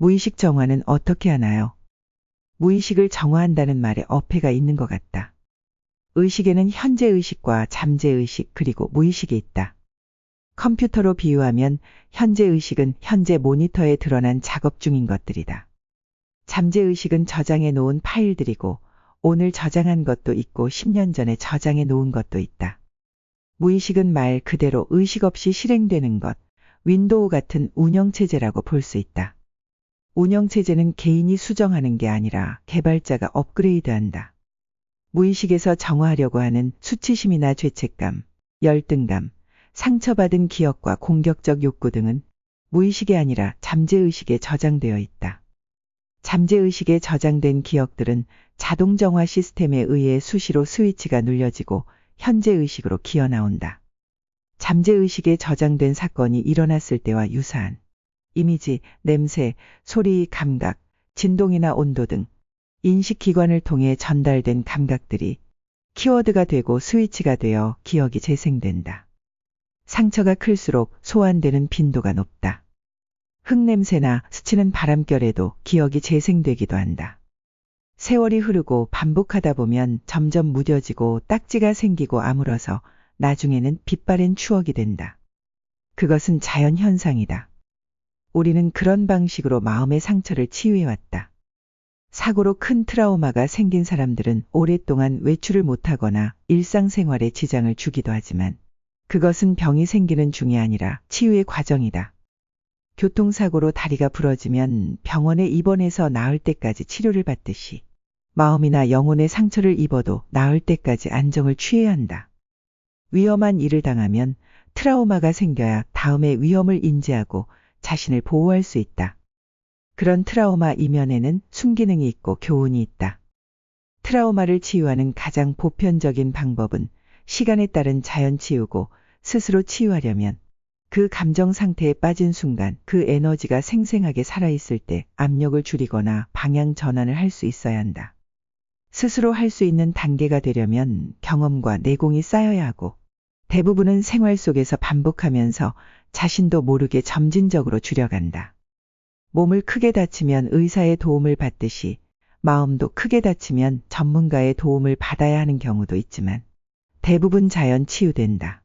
무의식 정화는 어떻게 하나요? 무의식을 정화한다는 말에 어폐가 있는 것 같다. 의식에는 현재 의식과 잠재 의식 그리고 무의식이 있다. 컴퓨터로 비유하면 현재 의식은 현재 모니터에 드러난 작업 중인 것들이다. 잠재 의식은 저장해 놓은 파일들이고 오늘 저장한 것도 있고 10년 전에 저장해 놓은 것도 있다. 무의식은 말 그대로 의식 없이 실행되는 것, 윈도우 같은 운영체제라고 볼 수 있다. 운영체제는 개인이 수정하는 게 아니라 개발자가 업그레이드한다. 무의식에서 정화하려고 하는 수치심이나 죄책감, 열등감, 상처받은 기억과 공격적 욕구 등은 무의식이 아니라 잠재의식에 저장되어 있다. 잠재의식에 저장된 기억들은 자동정화 시스템에 의해 수시로 스위치가 눌려지고 현재의식으로 기어나온다. 잠재의식에 저장된 사건이 일어났을 때와 유사한 이미지, 냄새, 소리, 감각, 진동이나 온도 등 인식기관을 통해 전달된 감각들이 키워드가 되고 스위치가 되어 기억이 재생된다. 상처가 클수록 소환되는 빈도가 높다. 흙냄새나 스치는 바람결에도 기억이 재생되기도 한다. 세월이 흐르고 반복하다 보면 점점 무뎌지고 딱지가 생기고 아물어서 나중에는 빛바랜 추억이 된다. 그것은 자연 현상이다. 우리는 그런 방식으로 마음의 상처를 치유해왔다. 사고로 큰 트라우마가 생긴 사람들은 오랫동안 외출을 못하거나 일상생활에 지장을 주기도 하지만 그것은 병이 생기는 중이 아니라 치유의 과정이다. 교통사고로 다리가 부러지면 병원에 입원해서 나을 때까지 치료를 받듯이 마음이나 영혼의 상처를 입어도 나을 때까지 안정을 취해야 한다. 위험한 일을 당하면 트라우마가 생겨야 다음에 위험을 인지하고 자신을 보호할 수 있다. 그런 트라우마 이면에는 순기능이 있고 교훈이 있다. 트라우마를 치유하는 가장 보편적인 방법은 시간에 따른 자연 치유고 스스로 치유하려면 그 감정 상태에 빠진 순간 그 에너지가 생생하게 살아있을 때 압력을 줄이거나 방향 전환을 할 수 있어야 한다. 스스로 할 수 있는 단계가 되려면 경험과 내공이 쌓여야 하고 대부분은 생활 속에서 반복하면서 자신도 모르게 점진적으로 줄여간다. 몸을 크게 다치면 의사의 도움을 받듯이 마음도 크게 다치면 전문가의 도움을 받아야 하는 경우도 있지만 대부분 자연 치유된다.